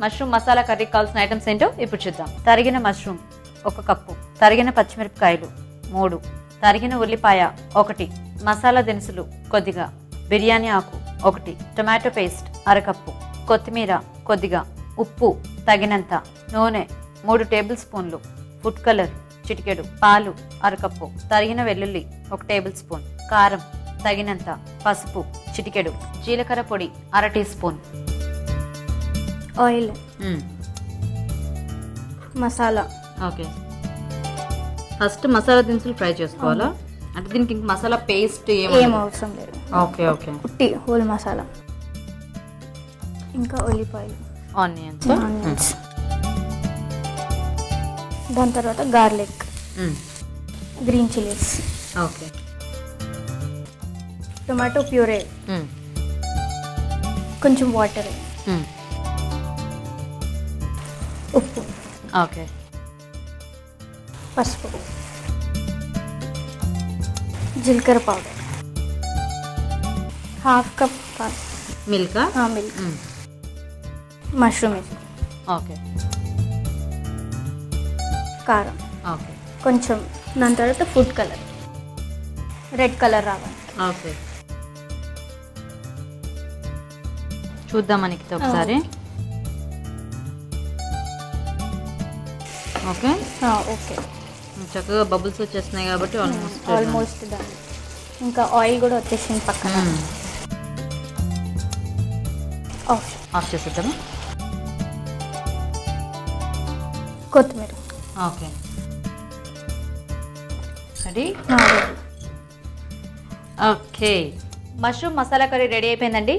Mushroom masala కర్రీకి కావాల్సిన items ఏంటో ఇప్పుడు చూద్దాం. తరిగిన మష్రూమ్ ఒక కప్పు తరిగిన పచ్చిమిరపకాయలు మూడు తరిగిన ఉల్లిపాయ ఒకటి మసాలా దినుసులు కొద్దిగా బిర్యానీ ఆకు ఒకటి టొమాటో పేస్ట్ అరకప్పు కొత్తిమీర కొద్దిగా ఉప్పు తగినంత నూనె మూడు టేబుల్ స్పూన్లు ఫుడ్ కలర్ చిటికెడు పాలు అరకప్పు తరిగిన వెల్లుల్లి ఒక టేబుల్ స్పూన్ కారం తగినంత పసుపు చిటికెడు జీలకర్ర పొడి అర teaspoon. Oil. Masala. Okay. First masala దినుసులు ఫ్రై చేసుకోవాలా? అంటే దీనికి మసాలా పేస్ట్ ఏం అవసరం లేదు. Okay okay. ఉట్టి హోల్ మసాలా. ఇంకా ఉల్లిపాయలు. ఆనియన్స్. ఆనియన్స్. దాని తర్వాత garlic. Green chillies. Okay. Tomato puree. కొంచెం వాటర్. ఉప్పు ఓకే. పసుపు. జీలకర్ర powder. Half cup milk? Milk. Mushroom okay. కారం. ఓకే. కొంచెం దాని తర్వాత ఫుడ్ కలర్. రెడ్ కలర్ రావాలి. ఓకే. చూద్దాం మనకి ఒకసారి. ఓకే? ఓకే. చక్కగా బబుల్స్ వచ్చేస్తున్నాయి కాబట్టి ఆల్మోస్ట్ ఆల్మోస్ట్ ఇంకా ఆయిల్ కూడా వచ్చేసింది పక్కన. ఆఫ్. ఆఫ్ చేసేద్దామా? కొత్తిమీర. Okay. ready. Okay. Mushroom masala curry ready అయిపోయిందండి.